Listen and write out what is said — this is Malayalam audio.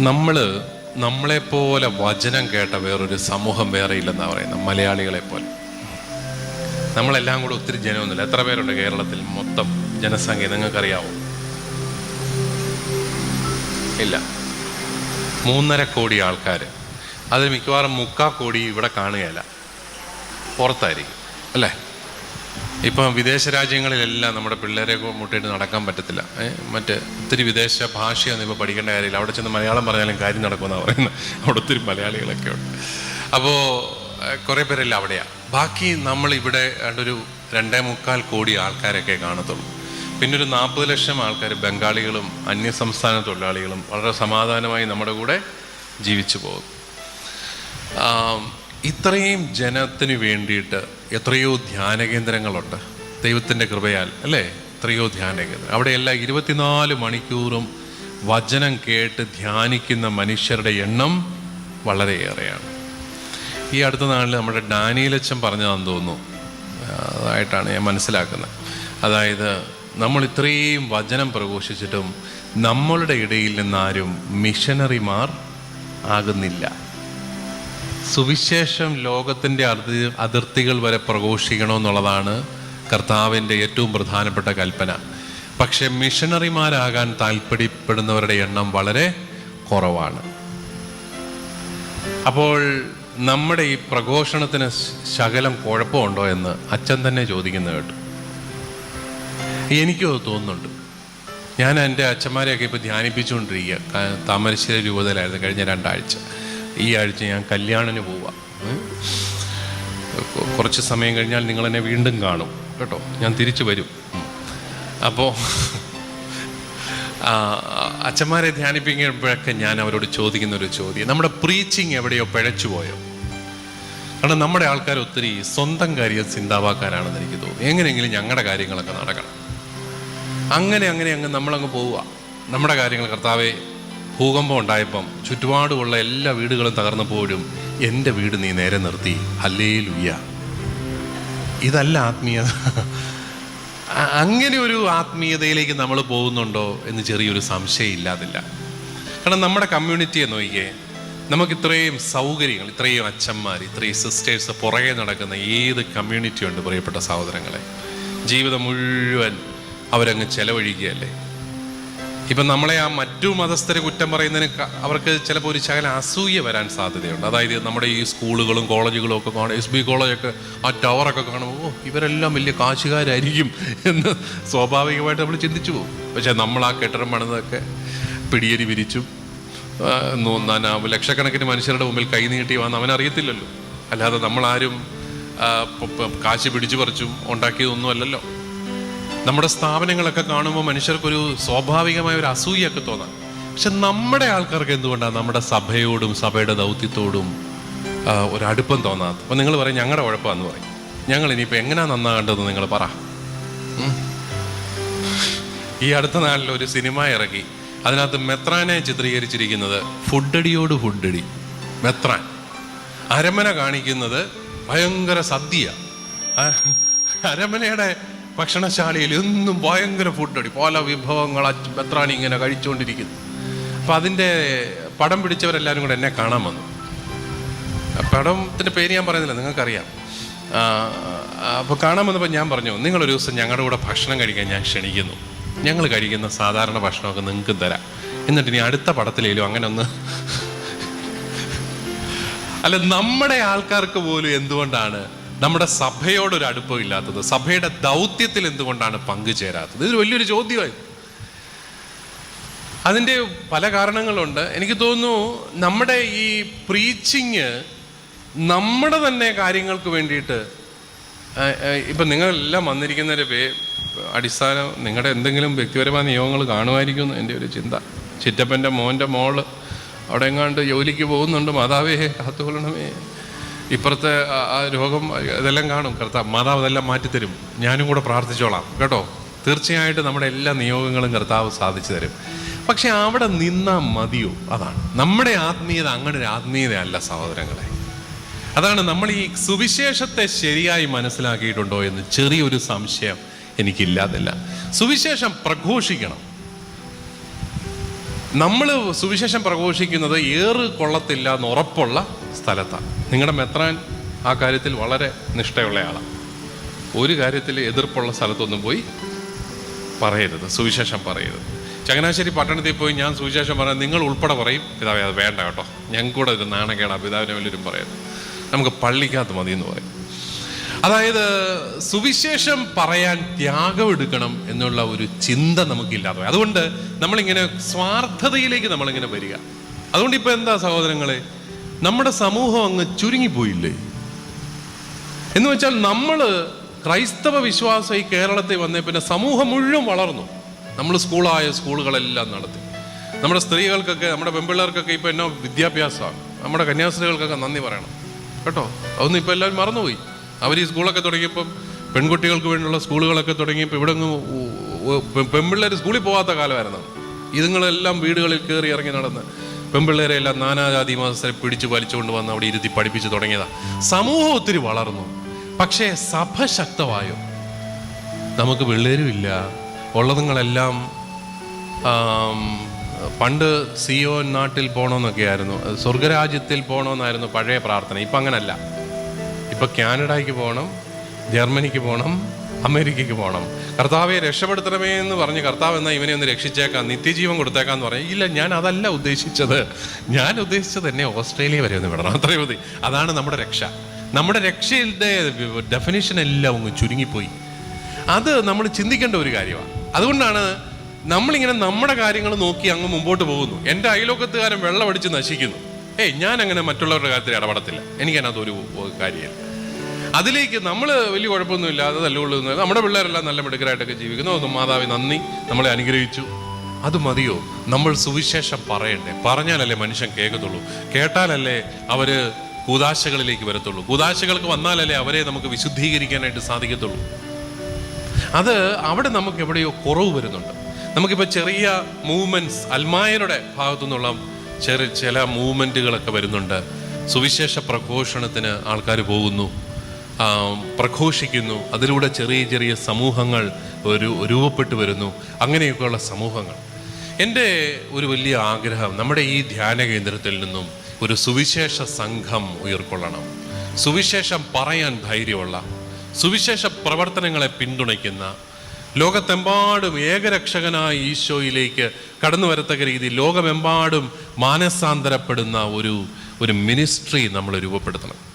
നമ്മൾ നമ്മളെപ്പോലെ വചനം കേട്ട വേറൊരു സമൂഹം വേറെ ഇല്ലെന്നാണ് പറയുന്നത് മലയാളികളെ പോലെ. നമ്മളെല്ലാം കൂടെ ഒത്തിരി ജനമൊന്നുമില്ല. എത്ര പേരുണ്ട് കേരളത്തിൽ മൊത്തം ജനസംഖ്യ നിങ്ങൾക്കറിയാവോ? ഇല്ല. മൂന്നര കോടി ആൾക്കാർ അതിൽ മിക്കവാറും മുക്കാ കോടി ഇവിടെ കാണുകയല്ല. പുറത്തായിരിക്കും. അല്ലേ? ഇപ്പം വിദേശ രാജ്യങ്ങളിലെല്ലാം നമ്മുടെ പിള്ളേരെ മുട്ടിയിട്ട് നടക്കാൻ പറ്റത്തില്ല. മറ്റ് ഒത്തിരി വിദേശ ഭാഷയൊന്നും ഇപ്പോൾ പഠിക്കേണ്ട കാര്യമില്ല. അവിടെ ചെന്ന് മലയാളം പറഞ്ഞാലും കാര്യം നടക്കുമെന്നാണ് പറയുന്നത്. അവിടെ ഒത്തിരി മലയാളികളൊക്കെ ഉണ്ട്. അപ്പോൾ കുറേ പേരെല്ലാം അവിടെയാണ് ബാക്കി നമ്മൾ ഇവിടെ ഒരു രണ്ടേ മുക്കാൽ കോടി ആൾക്കാരൊക്കെ കാണത്തുള്ളൂ. പിന്നെ ഒരു നാൽപ്പത് ലക്ഷം ആൾക്കാർ ബംഗാളികളും അന്യ അന്യസംസ്ഥാന തൊഴിലാളികളും വളരെ സമാധാനമായി നമ്മുടെ കൂടെ ജീവിച്ചു പോകും ഇത്രയും ജനത്തിന് വേണ്ടിയിട്ട് എത്രയോ ധ്യാന കേന്ദ്രങ്ങളുണ്ട് ദൈവത്തിന്റെ കൃപയാൽ അല്ലേ? എത്രയോ ധ്യാന കേന്ദ്രം അവിടെയെല്ലാം ഇരുപത്തിനാല് മണിക്കൂറും വചനം കേട്ട് ധ്യാനിക്കുന്ന മനുഷ്യരുടെ എണ്ണം വളരെയേറെയാണ്. ഈ അടുത്ത നാളിൽ നമ്മുടെ ഡാനിയലച്ചൻ പറഞ്ഞതാണെന്ന് തോന്നുന്നു. അതായിട്ടാണ് ഞാൻ മനസ്സിലാക്കുന്നത്. അതായത് നമ്മൾ ഇത്രയും വചനം പ്രഘോഷിച്ചിട്ടും നമ്മളുടെ ഇടയിൽ നിന്നാരും മിഷനറിമാർ ആകുന്നില്ല. സുവിശേഷം ലോകത്തിന്റെ അതിർ അതിർത്തികൾ വരെ പ്രഘോഷിക്കണമെന്നുള്ളതാണ് കർത്താവിന്റെ ഏറ്റവും പ്രധാനപ്പെട്ട കൽപ്പന. പക്ഷെ മിഷണറിമാരാകാൻ താല്പര്യപ്പെടുന്നവരുടെ എണ്ണം വളരെ കുറവാണ്. അപ്പോൾ നമ്മുടെ ഈ പ്രഘോഷണത്തിന് ശകലം കുഴപ്പമുണ്ടോ എന്ന് അച്ഛൻ തന്നെ ചോദിക്കുന്നത് കേട്ടു. എനിക്കും അത് തോന്നുന്നുണ്ട്. ഞാൻ എന്റെ അച്ഛന്മാരെയൊക്കെ ഇപ്പോൾ ധ്യാനിപ്പിച്ചുകൊണ്ടിരിക്കുക താമരശ്ശേരി രൂപതയിലായിരുന്നു കഴിഞ്ഞ രണ്ടാഴ്ച. ഈ ആഴ്ച ഞാൻ കല്യാണിന് പോവാം കുറച്ച് സമയം കഴിഞ്ഞാൽ നിങ്ങൾ എന്നെ വീണ്ടും കാണും. കേട്ടോ? ഞാൻ തിരിച്ചു വരും. അപ്പോൾ അച്ഛന്മാരെ ധ്യാനിപ്പിക്കുമ്പോഴൊക്കെ ഞാൻ അവരോട് ചോദിക്കുന്ന ഒരു ചോദ്യം. നമ്മുടെ പ്രീച്ചിങ് എവിടെയോ പിഴച്ചു പോയോ? കാരണം നമ്മുടെ ആൾക്കാർ ഒത്തിരി സ്വന്തം കാര്യം ചിന്താവാക്കാനാണെന്ന് എനിക്ക് തോന്നുന്നു. എങ്ങനെയെങ്കിലും ഞങ്ങളുടെ കാര്യങ്ങളൊക്കെ നടക്കണം. അങ്ങനെ അങ്ങനെ അങ്ങ് നമ്മളങ്ങ് പോവുക. നമ്മുടെ കാര്യങ്ങൾ കർത്താവെ ഭൂകമ്പം ഉണ്ടായപ്പം ചുറ്റുപാടുമുള്ള എല്ലാ വീടുകളും തകർന്നപ്പോഴും എന്റെ വീട് നീ നേരെ നിർത്തി. അല്ലേ ലുയ്യ ഇതല്ല ആത്മീയത അങ്ങനെ ഒരു ആത്മീയതയിലേക്ക് നമ്മൾ പോകുന്നുണ്ടോ എന്ന് ചെറിയൊരു സംശയം ഇല്ലാതില്ല കാരണം നമ്മുടെ കമ്മ്യൂണിറ്റിയെ നോക്കിയേ നമുക്ക് ഇത്രയും സൗകര്യങ്ങൾ ഇത്രയും അച്ഛന്മാർ ഇത്രയും സിസ്റ്റേഴ്സ് പുറകെ നടക്കുന്ന ഏത് കമ്മ്യൂണിറ്റി ഉണ്ട് പ്രിയപ്പെട്ട സഹോദരങ്ങളെ? ജീവിതം മുഴുവൻ അവരങ്ങ് ചെലവഴിക്കുകയല്ലേ? ഇപ്പം നമ്മളെ ആ മറ്റു മതസ്ഥരെ കുറ്റം പറയുന്നതിന് അവർക്ക് ചിലപ്പോൾ ഒരു ശകല അസൂയ വരാൻ സാധ്യതയുണ്ട്. അതായത് നമ്മുടെ ഈ സ്കൂളുകളും കോളേജുകളും ഒക്കെ കാണും എസ് ബി കോളേജൊക്കെ ആ ടവറൊക്കെ കാണുമ്പോൾ ഓ ഇവരെല്ലാം വലിയ കാശുകാരായിരിക്കും എന്ന് സ്വാഭാവികമായിട്ട് നമ്മൾ ചിന്തിച്ചു പോകും. പക്ഷേ നമ്മൾ ആ കെട്ടിടം പണിതൊക്കെ പിടിയരി വിരിച്ചും നാനാ ലക്ഷക്കണക്കിന് മനുഷ്യരുടെ മുമ്പിൽ കൈ നീട്ടി വന്ന് അവനറിയത്തില്ലല്ലോ അല്ലാതെ നമ്മളാരും കാശ് പിടിച്ചു പറിച്ചും ഉണ്ടാക്കിയതൊന്നും അല്ലല്ലോ. നമ്മുടെ സ്ഥാപനങ്ങളൊക്കെ കാണുമ്പോൾ മനുഷ്യർക്കൊരു സ്വാഭാവികമായ ഒരു അസൂയൊക്കെ തോന്നാം. പക്ഷെ നമ്മുടെ ആൾക്കാർക്ക് എന്തുകൊണ്ടാണ് നമ്മുടെ സഭയോടും സഭയുടെ ദൗത്യത്തോടും ഒരു അടുപ്പം തോന്നാത്തത്? അപ്പം നിങ്ങൾ പറയും ഞങ്ങളുടെ കുഴപ്പമാണെന്ന് പറയും. ഞങ്ങൾ ഇനിയിപ്പോൾ എങ്ങനെയാ നന്നാകേണ്ടതെന്ന് നിങ്ങൾ പറ. ഈ അടുത്ത നാളിൽ ഒരു സിനിമ ഇറക്കി. അതിനകത്ത് മെത്രാനെ ചിത്രീകരിച്ചിരിക്കുന്നത് ഫുഡടിയോട് ഫുഡടി. മെത്രാൻ. അരമന കാണിക്കുന്നത് ഭയങ്കര സദ്യ അരമനയുടെ ഭക്ഷണശാലയിൽ എന്നും ഭയങ്കര ഫുഡടി പല വിഭവങ്ങൾ അച്ഛ- ഇങ്ങനെ കഴിച്ചുകൊണ്ടിരിക്കുന്നു അപ്പം അതിന്റെ പടം പിടിച്ചവരെല്ലാവരും കൂടെ എന്നെ കാണാൻ വന്നു. പടത്തിന്റെ പേര് ഞാൻ പറയുന്നില്ല നിങ്ങൾക്കറിയാം. അപ്പോൾ കാണാൻ വന്നപ്പോൾ ഞാൻ പറഞ്ഞു നിങ്ങളൊരു ദിവസം ഞങ്ങളുടെ കൂടെ ഭക്ഷണം കഴിക്കാൻ ഞാൻ ക്ഷണിക്കുന്നു. ഞങ്ങൾ കഴിക്കുന്ന സാധാരണ ഭക്ഷണമൊക്കെ നിങ്ങൾക്കും തരാം. എന്നിട്ട് ഇനി അടുത്ത പടത്തിലേലും അങ്ങനെ ഒന്ന് അല്ല നമ്മുടെ ആൾക്കാർക്ക് പോലും എന്തുകൊണ്ടാണ് നമ്മുടെ സഭയോടൊരു അടുപ്പം ഇല്ലാത്തത് സഭയുടെ ദൗത്യത്തിൽ എന്തുകൊണ്ടാണ് പങ്കുചേരാത്തത് ഇതൊരു വലിയൊരു ചോദ്യമായി. അതിന്റെ പല കാരണങ്ങളുണ്ട്. എനിക്ക് തോന്നുന്നു നമ്മുടെ ഈ പ്രീച്ചിങ് നമ്മുടെ തന്നെ കാര്യങ്ങൾക്ക് വേണ്ടിയിട്ട് ഇപ്പം നിങ്ങളെല്ലാം വന്നിരിക്കുന്നതിന്റെ പേ അടിസ്ഥാനം നിങ്ങളുടെ എന്തെങ്കിലും വ്യക്തിപരമായ നിയമങ്ങൾ കാണുമായിരിക്കും എന്ന് എന്റെ ഒരു ചിന്ത. ചിറ്റപ്പന്റെ മോന്റെ മോൾ അവിടെ എങ്ങാണ്ട് ജോലിക്ക് പോകുന്നുണ്ട് മാതാവേ കാത്തുകൊള്ളണമേ. ഇപ്പുറത്തെ ആ- രോഗം ഇതെല്ലാം കാണും. കർത്താവ് മാതാവ് ഇതെല്ലാം മാറ്റിത്തരും. ഞാനും കൂടെ പ്രാർത്ഥിച്ചോളാം. കേട്ടോ? തീർച്ചയായിട്ടും നമ്മുടെ എല്ലാ നിയോഗങ്ങളും കർത്താവ് സാധിച്ചു തരും. പക്ഷെ അവിടെ നിന്നാൽ മതിയോ? അതാണ്. നമ്മുടെ ആത്മീയത അങ്ങനെ ഒരു ആത്മീയതയല്ല സഹോദരങ്ങളെ. അതാണ് നമ്മൾ ഈ സുവിശേഷത്തെ ശരിയായി മനസ്സിലാക്കിയിട്ടുണ്ടോ എന്ന് ചെറിയൊരു സംശയം എനിക്കില്ലാതില്ല. സുവിശേഷം പ്രഘോഷിക്കണം. നമ്മൾ സുവിശേഷം പ്രഘോഷിക്കുന്നത് ഏറ് കൊള്ളത്തില്ല എന്ന് ഉറപ്പുള്ള സ്ഥലത്താണ്. നിങ്ങളുടെ മെത്രാൻ ആ കാര്യത്തിൽ വളരെ നിഷ്ഠയുള്ള ആളാണ് ഒരു കാര്യത്തിൽ എതിർപ്പുള്ള സ്ഥലത്തൊന്നും പോയി പറയരുത് സുവിശേഷം പറയരുത്. ചങ്ങനാശ്ശേരി പട്ടണത്തിൽ പോയി ഞാൻ സുവിശേഷം പറയാൻ നിങ്ങൾ ഉൾപ്പെടെ പറയും. പിതാവേ അത് വേണ്ട കേട്ടോ. ഞങ്ങൾക്ക് കൂടെ ഒരു നാണക്കേടാ പിതാവിനെ വലിയൊരു പറയരുത്. നമുക്ക് പള്ളിക്കകത്ത് മതി എന്ന് പറയും. അതായത് സുവിശേഷം പറയാൻ ത്യാഗം എടുക്കണം എന്നുള്ള ഒരു ചിന്ത നമുക്കില്ലാതെ. അതുകൊണ്ട് നമ്മളിങ്ങനെ സ്വാർത്ഥതയിലേക്ക് നമ്മളിങ്ങനെ വരിക. അതുകൊണ്ട് ഇപ്പൊ എന്താ സഹോദരങ്ങളെ? നമ്മുടെ സമൂഹം അങ്ങ് ചുരുങ്ങിപ്പോയില്ലേ? എന്ന് വെച്ചാൽ നമ്മൾ ക്രൈസ്തവ വിശ്വാസം ഈ കേരളത്തിൽ വന്നേ പിന്നെ സമൂഹം മുഴുവൻ വളർന്നു. നമ്മൾ സ്കൂളായ സ്കൂളുകളെല്ലാം നടത്തി. നമ്മുടെ സ്ത്രീകൾക്കൊക്കെ നമ്മുടെ പെൺപിള്ളേർക്കൊക്കെ ഇപ്പം എന്നോ വിദ്യാഭ്യാസമാണ്. നമ്മുടെ കന്യാസ്ത്രീകൾക്കൊക്കെ നന്ദി പറയണം. കേട്ടോ? അതൊന്നും ഇപ്പം എല്ലാവരും മറന്നുപോയി. അവർ ഈ സ്കൂളൊക്കെ തുടങ്ങിയപ്പം പെൺകുട്ടികൾക്ക് വേണ്ടിയുള്ള സ്കൂളുകളൊക്കെ തുടങ്ങിയപ്പോൾ ഇവിടെ പെൺപിള്ളേർ സ്കൂളിൽ പോകാത്ത കാലമായിരുന്നു. ഇതുങ്ങളെല്ലാം വീടുകളിൽ കയറി ഇറങ്ങി നടന്ന്. പെൺപിള്ളേരെ എല്ലാം നാനാജാതി മാസത്തെ പിടിച്ചു വലിച്ചുകൊണ്ട് വന്ന് അവിടെ ഇരുത്തി പഠിപ്പിച്ചു തുടങ്ങിയതാ. സമൂഹം ഒത്തിരി വളർന്നു. പക്ഷേ സഭ ശക്തമായോ? നമുക്ക് പിള്ളേരുമില്ല ഉള്ളതുങ്ങളെല്ലാം ആം, പണ്ട് സിയോൻ നാട്ടിൽ പോകണമെന്നൊക്കെ ആയിരുന്നു സ്വർഗരാജ്യത്തിൽ പോകണമെന്നായിരുന്നു പഴയ പ്രാർത്ഥന. ഇപ്പം അങ്ങനല്ല ഇപ്പം കാനഡയ്ക്ക് പോകണം ജർമ്മനിക്ക് പോകണം അമേരിക്കയ്ക്ക് പോകണം. കർത്താവെ രക്ഷപ്പെടുത്തണമേ എന്ന് പറഞ്ഞ് കർത്താവ് എന്നാൽ ഇവനെ ഒന്ന് രക്ഷിച്ചേക്കാം നിത്യജീവൻ കൊടുത്തേക്കാന്ന് പറഞ്ഞു. ഇല്ല ഞാൻ അതല്ല ഉദ്ദേശിച്ചത്. ഞാൻ ഉദ്ദേശിച്ചത് എന്നെ ഓസ്ട്രേലിയ വരെ ഒന്ന് വിടണം. അത്രയും മതി. അതാണ് നമ്മുടെ രക്ഷ. നമ്മുടെ രക്ഷയുടെ ഡെഫിനേഷൻ എല്ലാം ഒന്ന് ചുരുങ്ങിപ്പോയി. അത് നമ്മൾ ചിന്തിക്കേണ്ട ഒരു കാര്യമാണ്. അതുകൊണ്ടാണ് നമ്മളിങ്ങനെ നമ്മുടെ കാര്യങ്ങൾ നോക്കി അങ്ങ് മുമ്പോട്ട് പോകുന്നു. എന്റെ അയലോക്കത്തുകാരൻ വെള്ളമടിച്ച് നശിക്കുന്നു. ഏയ് ഞാൻ അങ്ങനെ മറ്റുള്ളവരുടെ കാര്യത്തിൽ ഇടപെടത്തില്ല. എനിക്കതിനകത്ത് ഒരു ഒരു കാര്യമില്ല. അതിലേക്ക് നമ്മൾ വലിയ കുഴപ്പമൊന്നുമില്ല അത് ഉള്ളൂ നമ്മുടെ പിള്ളേരെല്ലാം നല്ല മിടുക്കരായിട്ടൊക്കെ ജീവിക്കുന്നു. ഒന്ന് മാതാവി നന്ദി. നമ്മളെ അനുഗ്രഹിച്ചു. അത് മതിയോ? നമ്മൾ സുവിശേഷം പറയണ്ടേ? പറഞ്ഞാലല്ലേ മനുഷ്യൻ കേൾക്കത്തുള്ളൂ. കേട്ടാലല്ലേ അവർ കൂതാശകളിലേക്ക് വരത്തുള്ളൂ. കൂതാശകൾക്ക് വന്നാലല്ലേ അവരെ നമുക്ക് വിശുദ്ധീകരിക്കാനായിട്ട് സാധിക്കത്തുള്ളൂ. അത് അവിടെ നമുക്ക് എവിടെയോ കുറവ് വരുന്നുണ്ട്. നമുക്കിപ്പോൾ ചെറിയ മൂവ്മെന്റ്സ് അൽമായരുടെ ഭാഗത്തു നിന്നുള്ള ചെറിയ ചില മൂവ്മെന്റുകളൊക്കെ വരുന്നുണ്ട്. സുവിശേഷ പ്രഘോഷണത്തിന് ആൾക്കാർ പോകുന്നു. പ്രഘോഷിക്കുന്നു. അതിലൂടെ ചെറിയ ചെറിയ സമൂഹങ്ങൾ ഒരു രൂപപ്പെട്ടു വരുന്നു. അങ്ങനെയൊക്കെയുള്ള സമൂഹങ്ങൾ. എന്റെ ഒരു വലിയ ആഗ്രഹം നമ്മുടെ ഈ ധ്യാന കേന്ദ്രത്തിൽ നിന്നും ഒരു സുവിശേഷ സംഘം ഉയർക്കൊള്ളണം. സുവിശേഷം പറയാൻ ധൈര്യമുള്ള സുവിശേഷ പ്രവർത്തനങ്ങളെ പിന്തുണയ്ക്കുന്ന ലോകത്തെമ്പാടും ഏകരക്ഷകനായ ഈശോയിലേക്ക് കടന്നു വരത്തക്ക രീതിയിൽ ലോകമെമ്പാടും മാനസാന്തരപ്പെടുന്ന ഒരു ഒരു മിനിസ്ട്രി നമ്മൾ രൂപപ്പെടുത്തണം.